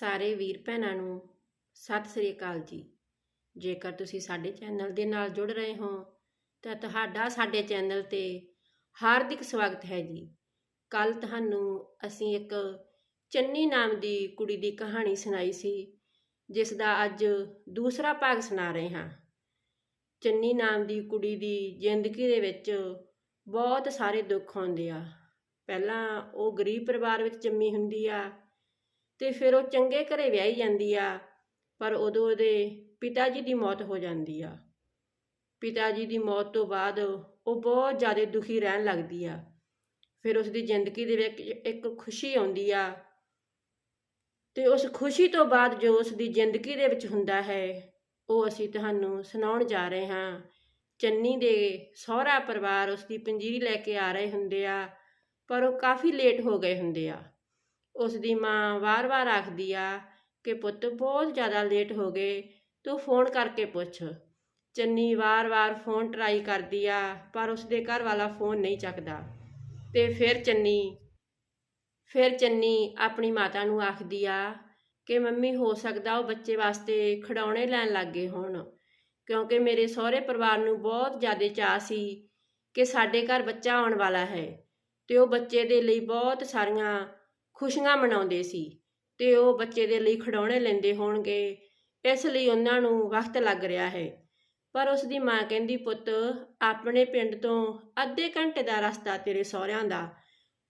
ਸਾਰੇ ਵੀਰ ਭੈਣਾਂ ਨੂੰ ਸਤਿ ਸ੍ਰੀ ਅਕਾਲ ਜੀ। ਜੇਕਰ ਤੁਸੀਂ ਸਾਡੇ ਚੈਨਲ ਦੇ ਨਾਲ ਜੁੜ ਰਹੇ ਹੋ, ਤਾਂ ਤੁਹਾਡਾ ਸਾਡੇ ਚੈਨਲ ਤੇ ਹਾਰਦਿਕ ਸਵਾਗਤ ਹੈ ਜੀ। ਕੱਲ ਤੁਹਾਨੂੰ ਅਸੀਂ ਇੱਕ ਚੰਨੀ ਨਾਮ ਦੀ ਕੁੜੀ ਦੀ ਕਹਾਣੀ ਸੁਣਾਈ ਸੀ, ਜਿਸ ਦਾ ਅੱਜ ਦੂਸਰਾ ਭਾਗ ਸੁਣਾ ਰਹੇ ਹਾਂ। ਚੰਨੀ ਨਾਮ ਦੀ ਕੁੜੀ ਦੀ ਜ਼ਿੰਦਗੀ ਦੇ ਵਿੱਚ ਬਹੁਤ ਸਾਰੇ ਦੁੱਖ ਆਉਂਦੇ ਆ। ਪਹਿਲਾਂ ਉਹ ਗਰੀਬ ਪਰਿਵਾਰ ਵਿੱਚ ਜੰਮੀ ਹੁੰਦੀ ਆ ਤੇ ਫਿਰ ਉਹ ਚੰਗੇ ਘਰੇ ਵਿਆਹੀ ਜਾਂਦੀ ਆ, ਪਰ ਉਦੋਂ ਉਹਦੇ ਪਿਤਾ ਜੀ ਦੀ ਮੌਤ ਹੋ ਜਾਂਦੀ ਆ। ਪਿਤਾ ਜੀ ਦੀ ਮੌਤ ਤੋਂ ਬਾਅਦ ਉਹ ਬਹੁਤ ਜ਼ਿਆਦਾ ਦੁਖੀ ਰਹਿਣ ਲੱਗਦੀ ਆ। ਫਿਰ ਉਸ ਦੀ ਜ਼ਿੰਦਗੀ ਦੇ ਵਿੱਚ ਇੱਕ ਖੁਸ਼ੀ ਆਉਂਦੀ ਆ ਤੇ ਉਸ ਖੁਸ਼ੀ ਤੋਂ ਬਾਅਦ ਜੋ ਉਸ ਦੀ ਜ਼ਿੰਦਗੀ ਦੇ ਵਿੱਚ ਹੁੰਦਾ ਹੈ, ਉਹ ਅਸੀਂ ਤੁਹਾਨੂੰ ਸੁਣਾਉਣ ਜਾ ਰਹੇ ਹਾਂ। ਚੰਨੀ ਦੇ ਸਹੁਰਾ ਪਰਿਵਾਰ ਉਸ ਦੀ ਪੰਜੀਰੀ ਲੈ ਕੇ ਆ ਰਹੇ ਹੁੰਦੇ ਆ, ਪਰ ਉਹ ਕਾਫੀ ਲੇਟ ਹੋ ਗਏ ਹੁੰਦੇ ਆ। ਉਸ ਦੀ ਮਾਂ ਵਾਰ-ਵਾਰ ਆਖਦੀ ਆ ਕਿ ਪੁੱਤ ਬਹੁਤ ਜ਼ਿਆਦਾ ਲੇਟ ਹੋ ਗਏ, ਤੂੰ ਫੋਨ ਕਰਕੇ ਪੁੱਛ। ਚੰਨੀ ਵਾਰ-ਵਾਰ ਫੋਨ ਟਰਾਈ ਕਰਦੀ ਆ, ਪਰ ਉਸ ਦੇ ਘਰ ਵਾਲਾ ਫੋਨ ਨਹੀਂ ਚੱਕਦਾ। ਤੇ ਫਿਰ ਚੰਨੀ ਫਿਰ ਚੰਨੀ ਆਪਣੀ ਮਾਤਾ ਨੂੰ ਆਖਦੀ ਆ ਕਿ ਮੰਮੀ ਹੋ ਸਕਦਾ ਉਹ ਬੱਚੇ ਵਾਸਤੇ ਖਿਡੌਣੇ ਲੈਣ ਲੱਗੇ ਹੋਣ, ਕਿਉਂਕਿ ਮੇਰੇ ਸਹੁਰੇ ਪਰਿਵਾਰ ਨੂੰ ਬਹੁਤ ਜ਼ਿਆਦਾ ਚਾਅ ਸੀ ਕਿ ਸਾਡੇ ਘਰ ਬੱਚਾ ਆਉਣ ਵਾਲਾ ਹੈ ਤੇ ਉਹ ਬੱਚੇ ਦੇ ਲਈ ਬਹੁਤ ਸਾਰੀਆਂ ਖੁਸ਼ੀਆਂ ਮਨਾਉਂਦੇ ਸੀ ਤੇ ਉਹ ਬੱਚੇ ਦੇ ਲਈ ਖਿਡੌਣੇ ਲੈਂਦੇ ਹੋਣਗੇ, ਇਸ ਲਈ ਉਹਨਾਂ ਨੂੰ ਵਕਤ ਲੱਗ ਰਿਹਾ ਹੈ। ਪਰ ਉਸ ਦੀ ਮਾਂ ਕਹਿੰਦੀ, ਪੁੱਤ, ਆਪਣੇ ਪਿੰਡ ਤੋਂ ਅੱਧੇ ਘੰਟੇ ਦਾ ਰਸਤਾ ਤੇਰੇ ਸਹੁਰਿਆਂ ਦਾ।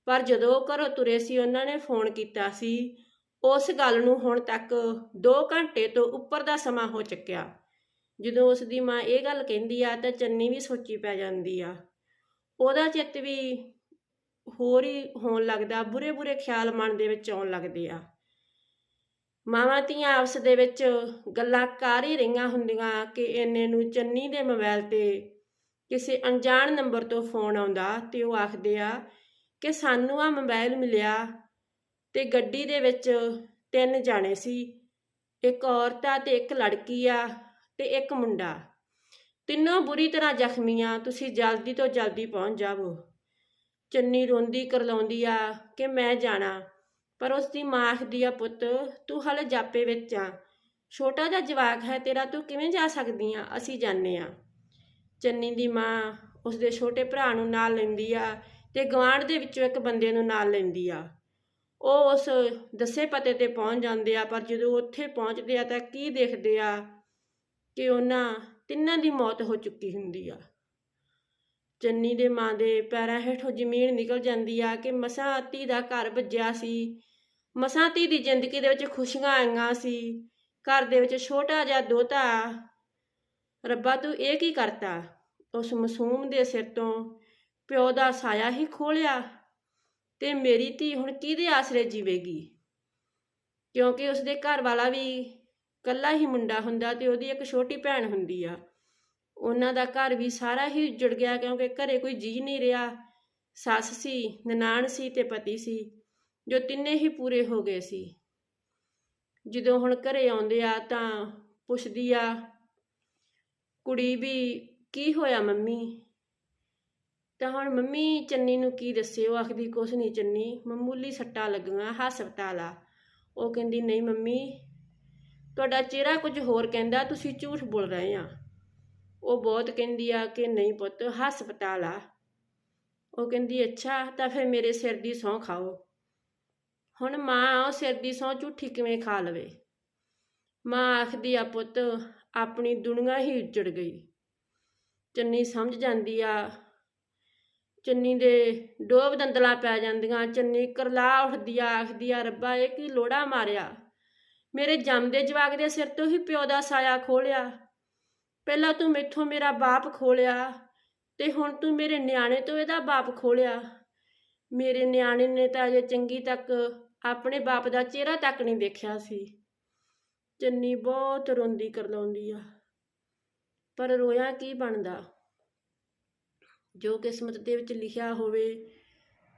ਪਰ ਜਦੋਂ ਘਰੋਂ ਤੁਰੇ ਸੀ, ਉਹਨਾਂ ਨੇ ਫੋਨ ਕੀਤਾ ਸੀ। ਉਸ ਗੱਲ ਨੂੰ ਹੁਣ ਤੱਕ 2 ਘੰਟੇ ਤੋਂ ਉੱਪਰ ਦਾ ਸਮਾਂ ਹੋ ਚੁੱਕਿਆ। ਜਦੋਂ ਉਸ ਦੀ ਮਾਂ ਇਹ ਗੱਲ ਕਹਿੰਦੀ ਆ, ਤਾਂ ਚੰਨੀ ਵੀ ਸੋਚੀ ਪੈ ਜਾਂਦੀ ਆ। ਉਹਦਾ ਚਿੱਤ ਵੀ ਹੋਰ ਹੀ ਹੋਣ ਲੱਗਦਾ ਬੁਰੇ ਬੁਰੇ ਖਿਆਲ ਮਨ ਦੇ ਵਿੱਚ ਆਉਣ ਲੱਗਦੇ ਆ। ਮਾਵਾਂ ਧੀਆਂ ਆਪਸ ਦੇ ਵਿੱਚ ਗੱਲਾਂ ਕਰ ਹੀ ਰਹੀਆਂ ਹੁੰਦੀਆਂ ਕਿ ਇੰਨੇ ਨੂੰ ਚੰਨੀ ਦੇ ਮੋਬਾਈਲ ਤੇ ਕਿਸੇ ਅਣਜਾਣ ਨੰਬਰ ਤੋਂ ਫੋਨ ਆਉਂਦਾ ਤੇ ਉਹ ਆਖਦੇ ਆ ਕਿ ਸਾਨੂੰ ਆ ਮੋਬਾਈਲ ਮਿਲਿਆ ਤੇ ਗੱਡੀ ਦੇ ਵਿੱਚ ਤਿੰਨ ਜਾਣੇ ਸੀ, ਇੱਕ ਔਰਤ ਆ ਤੇ ਇੱਕ ਲੜਕੀ ਆ ਤੇ ਇੱਕ ਮੁੰਡਾ। ਤਿੰਨੋਂ ਬੁਰੀ ਤਰ੍ਹਾਂ ਜ਼ਖਮੀ ਆ, ਤੁਸੀਂ ਜਲਦੀ ਤੋਂ ਜਲਦੀ ਪਹੁੰਚ ਜਾਵੋ। ਚੰਨੀ ਰੋਂਦੀ ਕਰਲਾਉਂਦੀ ਆ ਕਿ ਮੈਂ ਜਾਣਾ। ਪਰ ਉਸ ਦੀ ਮਾਂ ਆਖਦੀ ਆ, ਪੁੱਤ, ਤੂੰ ਹਲੇ ਜਾਪੇ ਵਿੱਚ ਆ। ਛੋਟਾ ਜਿਹਾ ਜਵਾਕ ਹੈ ਤੇਰਾ, ਤੂੰ ਕਿਵੇਂ ਜਾ ਸਕਦੀ ਆ? ਅਸੀਂ ਜਾਣੇ ਆ। ਚੰਨੀ ਦੀ ਮਾਂ ਉਸ ਦੇ ਛੋਟੇ ਭਰਾ ਨੂੰ ਨਾਲ ਲੈਂਦੀ ਆ ਤੇ ਗਵਾਂਢ ਦੇ ਵਿੱਚੋਂ ਇੱਕ ਬੰਦੇ ਨੂੰ ਨਾਲ ਲੈਂਦੀ ਆ। ਉਹ ਉਸ ਦੱਸੇ ਪਤੇ ਤੇ ਪਹੁੰਚ ਜਾਂਦੇ ਆ, ਪਰ ਜਦੋਂ ਉੱਥੇ ਪਹੁੰਚਦੇ ਆ ਤਾਂ ਕੀ ਦੇਖਦੇ ਆ ਕਿ ਉਹਨਾਂ ਤਿੰਨਾਂ ਦੀ ਮੌਤ ਹੋ ਚੁੱਕੀ ਹੁੰਦੀ ਆ। ਚੰਨੀ ਦੇ ਮਾਂ ਦੇ ਪੈਰਾਂ ਹੇਠੋਂ ਜ਼ਮੀਨ ਨਿਕਲ ਜਾਂਦੀ ਆ ਕਿ ਮਸਾਂ ਧੀ ਦਾ ਘਰ ਵੱਜਿਆ ਸੀ। ਮਸਾਂ ਧੀ ਦੀ ਜ਼ਿੰਦਗੀ ਦੇ ਵਿੱਚ ਖੁਸ਼ੀਆਂ ਆਈਆਂ ਸੀ। ਘਰ ਦੇ ਵਿੱਚ ਛੋਟਾ ਜਿਹਾ ਦੋਤਾ। ਰੱਬਾ, ਤੂੰ ਇਹ ਕੀ ਕਰਤਾ? ਉਸ ਮਾਸੂਮ ਦੇ ਸਿਰ ਤੋਂ ਪਿਓ ਦਾ ਸਾਇਆ ਹੀ ਖੋਲਿਆ ਤੇ ਮੇਰੀ ਧੀ ਹੁਣ ਕਿਹਦੇ ਆਸਰੇ ਜੀਵੇਗੀ? ਕਿਉਂਕਿ ਉਸਦੇ ਘਰ ਵਾਲਾ ਵੀ ਕੱਲਾ ਹੀ ਮੁੰਡਾ ਹੁੰਦਾ ਤੇ ਉਹਦੀ ਇੱਕ ਛੋਟੀ ਭੈਣ ਹੁੰਦੀ ਆ। ਉਹਨਾਂ ਦਾ ਘਰ ਵੀ ਸਾਰਾ ਹੀ ਉੱਜੜ ਗਿਆ ਕਿਉਂਕਿ ਘਰੇ ਕੋਈ ਜੀ ਨਹੀਂ ਰਿਹਾ। ਸੱਸ ਸੀ, ਨਨਾਣ ਸੀ ਤੇ ਪਤੀ ਸੀ, ਜੋ ਤਿੰਨੇ ਹੀ ਪੂਰੇ ਹੋ ਗਏ ਸੀ। ਜਦੋਂ ਹੁਣ ਘਰੇ ਆਉਂਦੇ ਆ ਤਾਂ ਪੁੱਛਦੀ ਆ, ਕੁੜੀ ਵੀ ਕੀ ਹੋਇਆ ਮੰਮੀ? ਤਾਂ ਹੁਣ ਮੰਮੀ ਚੰਨੀ ਨੂੰ ਕੀ ਦੱਸੇ ਉਹ ਆਖਦੀ, ਕੁਛ ਨਹੀਂ ਚੰਨੀ ਮਾਮੂਲੀ ਸੱਟਾਂ ਲੱਗੀਆਂ ਹਸਪਤਾਲ ਆ। ਉਹ ਕਹਿੰਦੀ, ਨਹੀਂ ਮੰਮੀ, ਤੁਹਾਡਾ ਚਿਹਰਾ ਕੁਝ ਹੋਰ ਕਹਿੰਦਾ, ਤੁਸੀਂ ਝੂਠ ਬੋਲ ਰਹੇ ਆ। ਉਹ ਬਹੁਤ ਕਹਿੰਦੀ ਆ ਕਿ ਨਹੀਂ ਪੁੱਤ ਹਸਪਤਾਲ ਆ ਉਹ ਕਹਿੰਦੀ, ਅੱਛਾ, ਤਾਂ ਫਿਰ ਮੇਰੇ ਸਿਰ ਦੀ ਸਹੁੰ ਖਾਓ। ਹੁਣ ਮਾਂ ਉਹ ਸਿਰ ਦੀ ਸਹੁੰ ਝੂਠੀ ਕਿਵੇਂ ਖਾ ਲਵੇ? ਮਾਂ ਆਖਦੀ ਆ, ਪੁੱਤ, ਆਪਣੀ ਦੁਨੀਆ ਹੀ ਉੱਜੜ ਗਈ। ਚੰਨੀ ਸਮਝ ਜਾਂਦੀ ਆ। ਚੰਨੀ ਦੇ ਡੋਬ ਦੰਦਲਾ ਪੈ ਜਾਂਦੀਆਂ। ਚੰਨੀ ਕਰਲਾ ਉੱਠਦੀ ਆ, ਆਖਦੀ ਆ, ਰੱਬਾ, ਇਹ ਕੀ ਲੋੜਾ ਮਾਰਿਆ? ਮੇਰੇ ਜੰਮਦੇ ਜਵਾਕ ਦੇ ਸਿਰ ਤੋਂ ਹੀ ਪਿਓ ਦਾ ਸਾਇਆ ਖੋਲਿਆ ਪਹਿਲਾਂ ਤੂੰ ਮੈਥੋਂ ਮੇਰਾ ਬਾਪ ਖੋਲਿਆ ਤੇ ਹੁਣ ਤੂੰ ਮੇਰੇ ਨਿਆਣੇ ਤੋਂ ਇਹਦਾ ਬਾਪ ਖੋਲਿਆ। ਮੇਰੇ ਨਿਆਣੇ ਨੇ ਤਾਂ ਅਜੇ ਚੰਗੀ ਤੱਕ ਆਪਣੇ ਬਾਪ ਦਾ ਚਿਹਰਾ ਤੱਕ ਨਹੀਂ ਦੇਖਿਆ ਸੀ। ਚੰਨੀ ਬਹੁਤ ਰੋਂਦੀ ਕਰਲਾਉਂਦੀ ਆ। ਪਰ ਰੋਇਆ ਕੀ ਬਣਦਾ? ਜੋ ਕਿਸਮਤ ਦੇ ਵਿੱਚ ਲਿਖਿਆ ਹੋਵੇ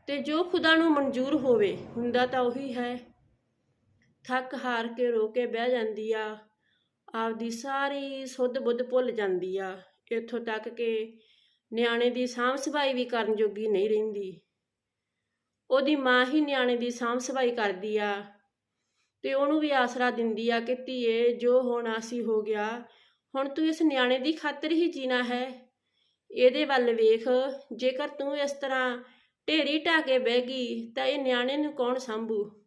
ਤੇ ਜੋ ਖੁਦਾ ਨੂੰ ਮਨਜ਼ੂਰ ਹੋਵੇ, ਹੁੰਦਾ ਤਾਂ ਉਹੀ ਹੈ। ਥੱਕ ਹਾਰ ਕੇ ਰੋ ਕੇ ਬਹਿ ਜਾਂਦੀ ਆ। ਆਪਦੀ ਸਾਰੀ ਸੁੱਧ ਬੁੱਧ ਭੁੱਲ ਜਾਂਦੀ ਆ। ਇੱਥੋਂ ਤੱਕ ਕਿ ਨਿਆਣੇ ਦੀ ਸਾਂਭ ਸੰਭਾਈ ਵੀ ਕਰਨ ਜੋਗੀ ਨਹੀਂ ਰਹਿੰਦੀ। ਉਹਦੀ ਮਾਂ ਹੀ ਨਿਆਣੇ ਦੀ ਸਾਂਭ ਸੰਭਾਈ ਕਰਦੀ ਆ ਤੇ ਉਹਨੂੰ ਵੀ ਆਸਰਾ ਦਿੰਦੀ ਆ ਕਿ ਧੀਏ, ਜੋ ਹੋਣਾ ਸੀ ਹੋ ਗਿਆ, ਹੁਣ ਤੂੰ ਇਸ ਨਿਆਣੇ ਦੀ ਖਾਤਰ ਹੀ ਜੀਣਾ ਹੈ। ਇਹਦੇ ਵੱਲ ਵੇਖ, ਜੇਕਰ ਤੂੰ ਇਸ ਤਰ੍ਹਾਂ ਢੇਰੀ ਢਾ ਕੇ ਬਹਿ ਗਈ, ਤਾਂ ਇਹ ਨਿਆਣੇ ਨੂੰ ਕੌਣ ਸੰਭੂ?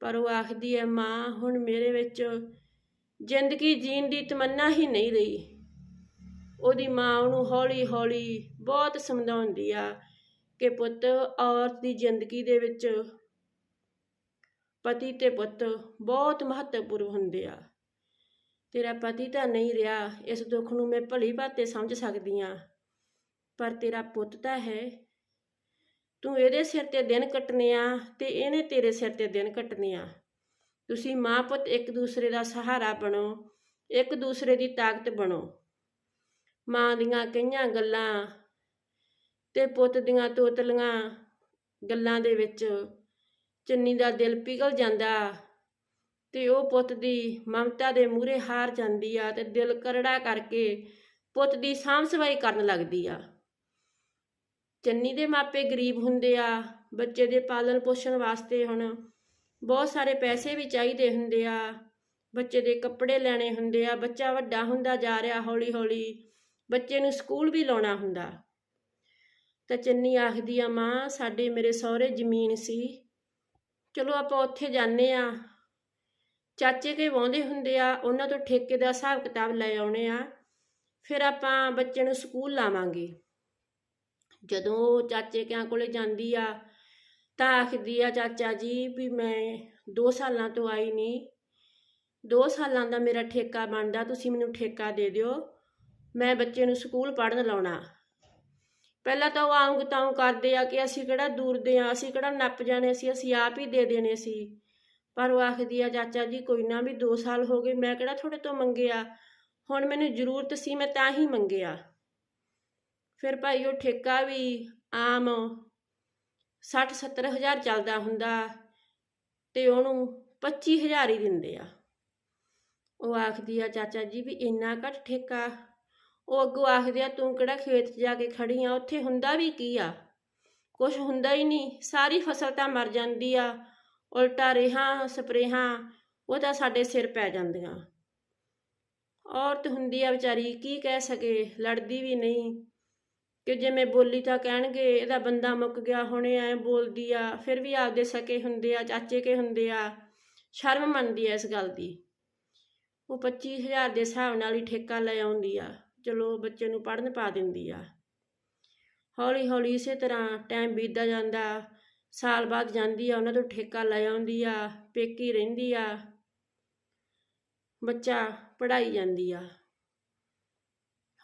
ਪਰ ਉਹ ਆਖਦੀ ਹੈ, ਮਾਂ, ਹੁਣ ਮੇਰੇ ਵਿੱਚ ਜ਼ਿੰਦਗੀ ਜੀਣ ਦੀ ਤਮੰਨਾ ਹੀ ਨਹੀਂ ਰਹੀ। ਉਹਦੀ ਮਾਂ ਉਹਨੂੰ ਹੌਲੀ ਹੌਲੀ ਬਹੁਤ ਸਮਝਾਉਂਦੀ ਆ ਕਿ ਪੁੱਤ, ਔਰਤ ਦੀ ਜ਼ਿੰਦਗੀ ਦੇ ਵਿੱਚ ਪਤੀ ਤੇ ਪੁੱਤ ਬਹੁਤ ਮਹੱਤਵਪੂਰਨ ਹੁੰਦੇ ਆ। ਤੇਰਾ ਪਤੀ ਤਾਂ ਨਹੀਂ ਰਿਹਾ, ਇਸ ਦੁੱਖ ਨੂੰ ਮੈਂ ਭਲੀ ਭਾਤੇ ਸਮਝ ਸਕਦੀ ਆ, ਪਰ ਤੇਰਾ ਪੁੱਤ ਤਾਂ ਹੈ। ਤੂੰ ਇਹਦੇ ਸਿਰ ਤੇ ਦਿਨ ਕੱਟਨੇ ਆ ਤੇ ਇਹਨੇ ਤੇਰੇ ਸਿਰ ਤੇ ਦਿਨ ਕੱਟਨੇ ਆ। ਤੁਸੀਂ ਮਾਂ ਪੁੱਤ ਇੱਕ ਦੂਸਰੇ ਦਾ ਸਹਾਰਾ ਬਣੋ, ਇੱਕ ਦੂਸਰੇ ਦੀ ਤਾਕਤ ਬਣੋ। ਮਾਂ ਦੀਆਂ ਕਈਆਂ ਗੱਲਾਂ ਤੇ ਪੁੱਤ ਦੀਆਂ ਤੋਤਲੀਆਂ ਗੱਲਾਂ ਦੇ ਵਿੱਚ ਚੰਨੀ ਦਾ ਦਿਲ ਪਿਘਲ ਜਾਂਦਾ ਤੇ ਉਹ ਪੁੱਤ ਦੀ ਮਮਤਾ ਦੇ ਮੂਹਰੇ ਹਾਰ ਜਾਂਦੀ ਆ ਤੇ ਦਿਲ ਕਰੜਾ ਕਰਕੇ ਪੁੱਤ ਦੀ ਸਾਂਭ ਸਫ਼ਾਈ ਕਰਨ ਲੱਗਦੀ ਆ। ਚੰਨੀ ਦੇ ਮਾਪੇ ਗਰੀਬ ਹੁੰਦੇ ਆ, ਬੱਚੇ ਦੇ ਪਾਲਣ ਪੋਸ਼ਣ ਵਾਸਤੇ ਹੁਣ ਬਹੁਤ ਸਾਰੇ ਪੈਸੇ ਵੀ ਚਾਹੀਦੇ ਹੁੰਦੇ ਆ। ਬੱਚੇ ਦੇ ਕੱਪੜੇ ਲੈਣੇ ਹੁੰਦੇ ਆ। ਬੱਚਾ ਵੱਡਾ ਹੁੰਦਾ ਜਾ ਰਿਹਾ ਹੌਲੀ ਹੌਲੀ। ਬੱਚੇ ਨੂੰ ਸਕੂਲ ਵੀ ਲਾਉਣਾ ਹੁੰਦਾ। ਤਾਂ ਚੰਨੀ ਆਖਦੀ ਆ, ਮਾਂ, ਸਾਡੇ ਮੇਰੇ ਸਹੁਰੇ ਜ਼ਮੀਨ ਸੀ। ਚਲੋ ਆਪਾਂ ਉੱਥੇ ਜਾਂਦੇ ਆ। ਚਾਚੇ ਕੇ ਵਾਉਂਦੇ ਹੁੰਦੇ ਆ। ਉਹਨਾਂ ਤੋਂ ਠੇਕੇ ਦਾ ਹਿਸਾਬ ਕਿਤਾਬ ਲੈ ਆਉਣੇ ਆ। ਫਿਰ ਆਪਾਂ ਬੱਚੇ ਨੂੰ ਸਕੂਲ ਲਾਵਾਂਗੇ। ਜਦੋਂ ਚਾਚੇ ਕਿਆਂ ਕੋਲੇ ਜਾਂਦੀ ਆ ਤਾਂ ਆਖਦੀ ਆ ਚਾਚਾ ਜੀ ਵੀ ਮੈਂ 2 ਸਾਲਾਂ ਤੋਂ ਆਈ ਨਹੀਂ। 2 ਸਾਲਾਂ ਦਾ ਮੇਰਾ ਠੇਕਾ ਬਣਦਾ, ਤੁਸੀਂ ਮੈਨੂੰ ਠੇਕਾ ਦੇ ਦਿਓ। ਮੈਂ ਬੱਚੇ ਨੂੰ ਸਕੂਲ ਪੜ੍ਹਨ ਲਾਉਣਾ। ਪਹਿਲਾਂ ਤਾਂ ਉਹ ਆਉਂਗ ਤਾਉ ਕਰਦੇ ਆ ਕਿ ਅਸੀਂ ਕਿਹੜਾ ਦੂਰ ਦੇ ਆ, ਅਸੀਂ ਕਿਹੜਾ ਨੱਪ ਜਾਣੇ ਸੀ ਅਸੀਂ ਆਪ ਹੀ ਦੇ ਦੇਣੇ ਸੀ। ਪਰ ਉਹ ਆਖਦੀ ਆ, ਚਾਚਾ ਜੀ, ਕੋਈ ਨਾ ਵੀ 2 ਸਾਲ ਹੋ ਗਏ, ਮੈਂ ਕਿਹੜਾ ਤੁਹਾਡੇ ਤੋਂ ਮੰਗਿਆ? ਹੁਣ ਮੈਨੂੰ ਜ਼ਰੂਰਤ ਸੀ, ਮੈਂ ਤਾਂ ਹੀ ਮੰਗਿਆ। ਫਿਰ ਭਾਈ ਉਹ ਠੇਕਾ ਵੀ ਆਮ 60 70 ਹਜ਼ਾਰ ਚੱਲਦਾ ਹੁੰਦਾ ਤੇ ਉਹਨੂੰ 25 ਹਜ਼ਾਰ ਹੀ ਦਿੰਦੇ ਆ। ਉਹ ਆਖਦੀ ਆ, ਚਾਚਾ ਜੀ ਵੀ ਇੰਨਾ ਘੱਟ ਠੇਕਾ। ਉਹ ਅੱਗੋਂ ਆਖਦੇ ਆ, ਤੂੰ ਕਿਹੜਾ ਖੇਤ 'ਚ ਜਾ ਕੇ ਖੜੀ ਆ? ਉੱਥੇ ਹੁੰਦਾ ਵੀ ਕੀ ਆ? ਕੁਝ ਹੁੰਦਾ ਹੀ ਨਹੀਂ। ਸਾਰੀ ਫਸਲ ਤਾਂ ਮਰ ਜਾਂਦੀ ਆ। ਉਲਟਾ ਰੇਹਾਂ, ਸਪਰੇਹਾਂ, ਉਹ ਤਾਂ ਸਾਡੇ ਸਿਰ ਪੈ ਜਾਂਦੀਆਂ। ਔਰਤ ਹੁੰਦੀ ਆ ਵਿਚਾਰੀ, ਕੀ ਕਹਿ ਸਕੇ? ਲੜਦੀ ਵੀ ਨਹੀਂ। ਕਿ ਜੇ ਮੈਂ ਬੋਲੀ ਤਾਂ ਕਹਿਣਗੇ, ਇਹਦਾ ਬੰਦਾ ਮੁੱਕ ਗਿਆ, ਹੁਣੇ ਐ ਬੋਲਦੀ ਆ, ਫਿਰ ਵੀ ਆਪਦੇ ਸਕੇ ਹੁੰਦੇ ਆ, ਚਾਚੇ ਕੇ ਹੁੰਦੇ ਆ। ਸ਼ਰਮ ਮੰਨਦੀ ਆ ਇਸ ਗੱਲ ਦੀ। ਉਹ 25000 ਦੇ ਹਿਸਾਬ ਨਾਲ ਹੀ ਠੇਕਾ ਲੈ ਆਉਂਦੀ ਆ। ਚਲੋ ਬੱਚੇ ਨੂੰ ਪੜ੍ਹਨ ਪਾ ਦਿੰਦੀ ਆ। ਹੌਲੀ ਹੌਲੀ ਇਸੇ ਤਰ੍ਹਾਂ ਟਾਈਮ ਬੀਤਦਾ ਜਾਂਦਾ, ਸਾਲ ਬਾਅਦ ਜਾਂਦੀ ਆ, ਉਹਨਾਂ ਤੋਂ ਠੇਕਾ ਲੈ ਆਉਂਦੀ ਆ, ਪੇਕੀ ਰਹਿੰਦੀ ਆ। ਬੱਚਾ ਪੜਾਈ ਜਾਂਦੀ ਆ।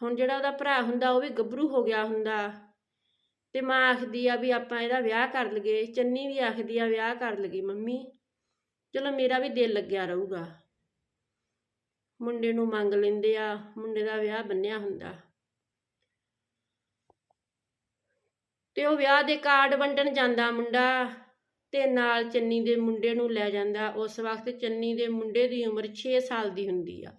ਹੁਣ ਜਿਹੜਾ ਉਹਦਾ ਭਰਾ ਹੁੰਦਾ, ਉਹ ਵੀ ਗੱਭਰੂ ਹੋ ਗਿਆ ਹੁੰਦਾ। ਤੇ ਮਾਂ ਆਖਦੀ ਆ ਵੀ ਆਪਾਂ ਇਹਦਾ ਵਿਆਹ ਕਰ ਲਈਏ। ਚੰਨੀ ਵੀ ਆਖਦੀ ਆ ਵਿਆਹ ਕਰ ਲਈਏ, ਮੰਮੀ। ਚਲੋ ਮੇਰਾ ਵੀ ਦਿਲ ਲੱਗਿਆ ਰਹੂਗਾ। ਮੁੰਡੇ ਨੂੰ ਮੰਗ ਲੈਂਦੇ ਆ, ਮੁੰਡੇ ਦਾ ਵਿਆਹ ਬੰਨਿਆ ਹੁੰਦਾ। ਤੇ ਉਹ ਵਿਆਹ ਦੇ ਕਾਰਡ ਵੰਡਣ ਜਾਂਦਾ ਮੁੰਡਾ ਤੇ ਨਾਲ ਚੰਨੀ ਦੇ ਮੁੰਡੇ ਨੂੰ ਲੈ ਜਾਂਦਾ। ਉਸ ਵਕਤ ਚੰਨੀ ਦੇ ਮੁੰਡੇ ਦੀ ਉਮਰ 6 ਸਾਲ ਦੀ ਹੁੰਦੀ ਆ।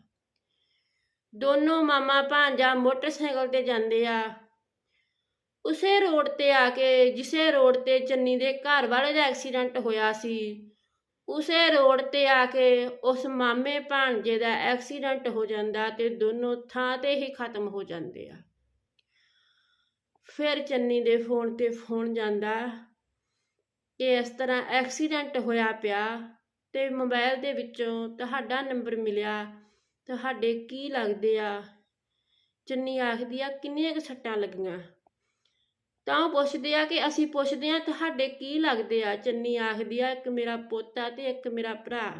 ਦੋਨੋਂ ਮਾਮਾ ਭਾਂਜਾ ਮੋਟਰਸਾਈਕਲ ਤੇ ਜਾਂਦੇ ਆ। ਉਸੇ ਰੋਡ ਤੇ ਆ ਕੇ, ਜਿਸੇ ਰੋਡ ਤੇ ਚੰਨੀ ਦੇ ਘਰ ਵਾਲੇ ਦਾ ਐਕਸੀਡੈਂਟ ਹੋਇਆ ਸੀ, ਉਸੇ ਰੋਡ ਤੇ ਆ ਕੇ ਉਸ ਮਾਮੇ ਭਾਂਜੇ ਦਾ ਐਕਸੀਡੈਂਟ ਹੋ ਜਾਂਦਾ ਤੇ ਦੋਨੋਂ ਥਾਂ ਤੇ ਹੀ ਖਤਮ ਹੋ ਜਾਂਦੇ ਆ। ਫਿਰ ਚੰਨੀ ਦੇ ਫੋਨ ਤੇ ਫੋਨ ਜਾਂਦਾ ਕਿ ਇਸ ਤਰ੍ਹਾਂ ਐਕਸੀਡੈਂਟ ਹੋਇਆ ਪਿਆ ਤੇ ਮੋਬਾਈਲ ਦੇ ਵਿੱਚੋਂ ਤੁਹਾਡਾ ਨੰਬਰ ਮਿਲਿਆ। ਤੁਹਾਡੇ ਕੀ ਲੱਗਦੇ ਆ? ਚੰਨੀ ਆਖਦੀ ਆ, ਕਿੰਨੀਆਂ ਕੁ ਸੱਟਾਂ ਲੱਗੀਆਂ? ਤਾਂ ਉਹ ਪੁੱਛਦੇ ਆ ਕਿ ਅਸੀਂ ਪੁੱਛਦੇ ਆ ਤੁਹਾਡੇ ਕੀ ਲੱਗਦੇ ਆ? ਚੰਨੀ ਆਖਦੀ ਆ, ਇੱਕ ਮੇਰਾ ਪੋਤਾ ਆ ਤੇ ਇੱਕ ਮੇਰਾ ਭਰਾ।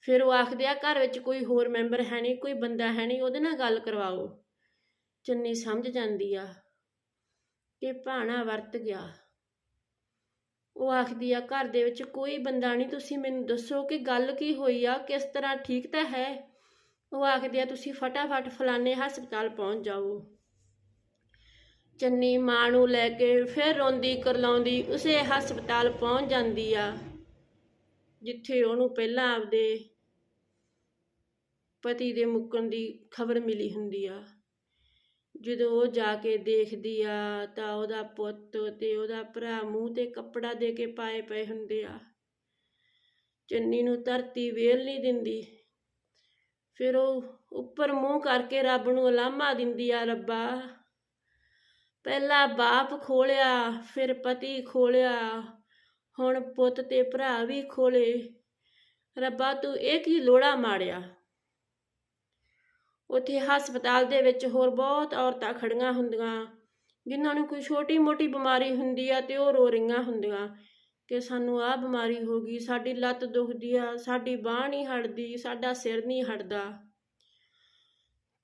ਫਿਰ ਉਹ ਆਖਦੇ ਆ, ਘਰ ਵਿੱਚ ਕੋਈ ਹੋਰ ਮੈਂਬਰ ਹੈ ਨਹੀਂ, ਕੋਈ ਬੰਦਾ ਹੈ ਨਹੀਂ, ਉਹਦੇ ਨਾਲ ਗੱਲ ਕਰਵਾਓ। ਚੰਨੀ ਸਮਝ ਜਾਂਦੀ ਆ ਕਿ ਭਾਣਾ ਵਰਤ ਗਿਆ। ਉਹ ਆਖਦੀ ਆ, ਘਰ ਦੇ ਵਿੱਚ ਕੋਈ ਬੰਦਾ ਨਹੀਂ, ਤੁਸੀਂ ਮੈਨੂੰ ਦੱਸੋ ਕਿ ਗੱਲ ਕੀ ਹੋਈ ਆ? ਕਿਸ ਤਰ੍ਹਾਂ ਠੀਕ ਤਾਂ ਹੈ? ਉਹ ਆਖਦੇ ਆ, ਤੁਸੀਂ ਫਟਾਫਟ ਫਲਾਣੇ ਹਸਪਤਾਲ ਪਹੁੰਚ ਜਾਓ। ਚੰਨੀ ਮਾਂ ਨੂੰ ਲੈ ਕੇ ਫਿਰ ਰੋਂਦੀ ਕਰਲਾਉਂਦੀ ਉਸੇ ਹਸਪਤਾਲ ਪਹੁੰਚ ਜਾਂਦੀ ਆ, ਜਿੱਥੇ ਉਹਨੂੰ ਪਹਿਲਾਂ ਆਪਦੇ ਪਤੀ ਦੇ ਮੁੱਕਣ ਦੀ ਖਬਰ ਮਿਲੀ ਹੁੰਦੀ ਆ। ਜਦੋਂ ਉਹ ਜਾ ਕੇ ਦੇਖਦੀ ਆ, ਤਾਂ ਉਹਦਾ ਪੁੱਤ ਤੇ ਉਹਦਾ ਭਰਾ ਮੂੰਹ ਤੇ ਕੱਪੜਾ ਦੇ ਕੇ ਪਾਏ ਪਏ ਹੁੰਦੇ ਆ। ਚੰਨੀ ਨੂੰ ਧਰਤੀ ਵੇਲ ਨਹੀਂ ਦਿੰਦੀ। ਫਿਰ ਉਹ ਉੱਪਰ ਮੂੰਹ ਕਰਕੇ ਰੱਬ ਨੂੰ ਅਲਾਮਾ ਦਿੰਦੀ ਆ, ਰੱਬਾ। ਪਹਿਲਾਂ ਬਾਪ ਖੋਲਿਆ, ਫਿਰ ਪਤੀ ਖੋਲਿਆ, ਹੁਣ ਪੁੱਤ ਤੇ ਭਰਾ ਵੀ ਖੋਲੇ। ਰੱਬਾ, ਤੂੰ ਇਹ ਕੀ ਲੋੜਾ ਮਾਰਿਆ ਉੱਥੇ ਹਸਪਤਾਲ ਦੇ ਵਿੱਚ ਹੋਰ ਬਹੁਤ ਔਰਤਾਂ ਖੜੀਆਂ ਹੁੰਦੀਆਂ, ਜਿਨ੍ਹਾਂ ਨੂੰ ਕੋਈ ਛੋਟੀ ਮੋਟੀ ਬਿਮਾਰੀ ਹੁੰਦੀ ਆ ਤੇ ਉਹ ਰੋ ਰਹੀਆਂ ਹੁੰਦੀਆਂ। ਕਿ ਸਾਨੂੰ ਆਹ ਬਿਮਾਰੀ ਹੋ ਗਈ, ਸਾਡੀ ਲੱਤ ਦੁਖਦੀ ਆ, ਸਾਡੀ ਬਾਂਹ ਨਹੀਂ ਹਟਦੀ, ਸਾਡਾ ਸਿਰ ਨਹੀਂ ਹਟਦਾ।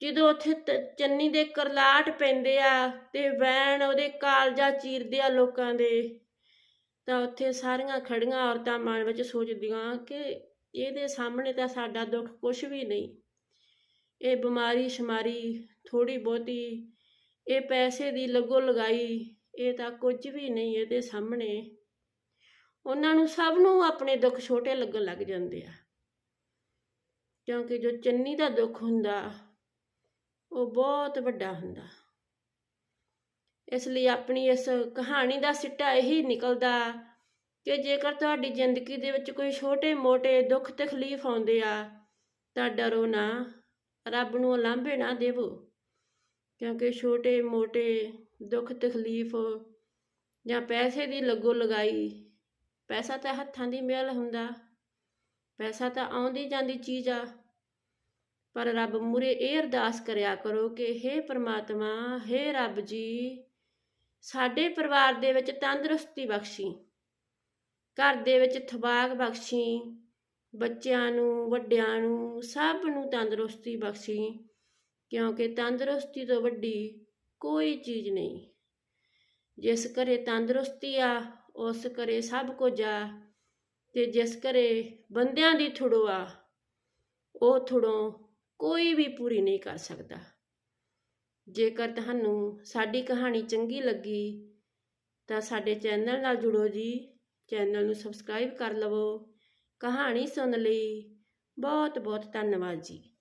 ਜਦੋਂ ਉੱਥੇ ਤ- ਚੰਨੀ ਦੇ ਕਰਲਾਟ ਪੈਂਦੇ ਆ ਤੇ ਵੈਣ ਉਹਦੇ ਕਾਲਜਾ ਚੀਰਦੇ ਆ ਲੋਕਾਂ ਦੇ, ਤਾਂ ਉੱਥੇ ਸਾਰੀਆਂ ਖੜੀਆਂ ਔਰਤਾਂ ਮਨ ਵਿੱਚ ਸੋਚਦੀਆਂ ਕਿ ਇਹਦੇ ਸਾਹਮਣੇ ਤਾਂ ਸਾਡਾ ਦੁੱਖ ਕੁਝ ਵੀ ਨਹੀਂ। ਇਹ ਬਿਮਾਰੀ ਸ਼ਮਾਰੀ ਥੋੜੀ ਬਹੁਤੀ, ਇਹ ਪੈਸੇ ਦੀ ਲੱਗੋ ਲਗਾਈ, ਇਹ ਤਾਂ ਕੁਝ ਵੀ ਨਹੀਂ ਇਹਦੇ ਸਾਹਮਣੇ। ਉਹਨਾਂ ਨੂੰ ਸਭ ਨੂੰ ਆਪਣੇ ਦੁੱਖ ਛੋਟੇ ਲੱਗਣ ਲੱਗ ਜਾਂਦੇ ਆ। ਕਿਉਂਕਿ ਜੋ ਚੰਨੀ ਦਾ ਦੁੱਖ ਹੁੰਦਾ, ਉਹ ਬਹੁਤ ਵੱਡਾ ਹੁੰਦਾ। ਇਸ ਲਈ ਆਪਣੀ ਇਸ ਕਹਾਣੀ ਦਾ ਸਿੱਟਾ ਇਹੀ ਨਿਕਲਦਾ ਕਿ ਜੇਕਰ ਤੁਹਾਡੀ ਜ਼ਿੰਦਗੀ ਦੇ ਵਿੱਚ ਕੋਈ ਛੋਟੇ-ਮੋਟੇ ਦੁੱਖ ਤਕਲੀਫ ਆਉਂਦੇ ਆ ਤਾਂ ਡਰੋ ਨਾ ਰੱਬ ਨੂੰ ਉਲਾਂਭੇ ਨਾ ਦੇਵੋ। ਕਿਉਂਕਿ ਛੋਟੇ-ਮੋਟੇ ਦੁੱਖ ਤਕਲੀਫ ਜਾਂ ਪੈਸੇ ਦੀ ਲੱਗੋ ਲਗਾਈ ਪੈਸਾ ਤਾਂ ਹੱਥਾਂ ਦੀ ਮਿਹਲ ਹੁੰਦਾ। ਪੈਸਾ ਤਾਂ ਆਉਂਦੀ ਜਾਂਦੀ ਚੀਜ਼ ਆ। ਪਰ ਰੱਬ ਮੂਰੇ ਇਹ ਅਰਦਾਸ ਕਰਿਆ ਕਰੋ ਕਿ हे ਪ੍ਰਮਾਤਮਾ हे ਰੱਬ ਜੀ, ਸਾਡੇ ਪਰਿਵਾਰ ਦੇ ਵਿੱਚ ਤੰਦਰੁਸਤੀ ਬਖਸ਼ੀ। ਘਰ ਦੇ ਵਿੱਚ ਥਬਾਕ ਬਖਸ਼ੀ। ਬੱਚਿਆਂ ਨੂੰ, ਵੱਡਿਆਂ ਨੂੰ, ਸਭ ਨੂੰ ਤੰਦਰੁਸਤੀ ਬਖਸ਼ੀ। ਕਿਉਂਕਿ ਤੰਦਰੁਸਤੀ ਤੋਂ ਵੱਡੀ ਕੋਈ ਚੀਜ਼ ਨਹੀਂ। ਜਿਸ ਘਰੇ ਤੰਦਰੁਸਤੀ ਆ ਉਸ ਘਰੇ ਸਭ ਕੁਝ ਆ ਤੇ ਜਿਸ ਘਰੇ ਬੰਦਿਆਂ ਦੀ ਥੁੜੋ ਆ, ਉਹ ਥੁੜੋ ਕੋਈ ਵੀ ਪੂਰੀ ਨਹੀਂ ਕਰ ਸਕਦਾ। ਜੇਕਰ ਤੁਹਾਨੂੰ ਸਾਡੀ ਕਹਾਣੀ ਚੰਗੀ ਲੱਗੀ, ਤਾਂ ਸਾਡੇ ਚੈਨਲ ਨਾਲ ਜੁੜੋ ਜੀ। ਚੈਨਲ ਨੂੰ ਸਬਸਕ੍ਰਾਈਬ ਕਰ ਲਵੋ। ਕਹਾਣੀ ਸੁਣ ਲਈ ਬਹੁਤ ਬਹੁਤ ਧੰਨਵਾਦ ਜੀ।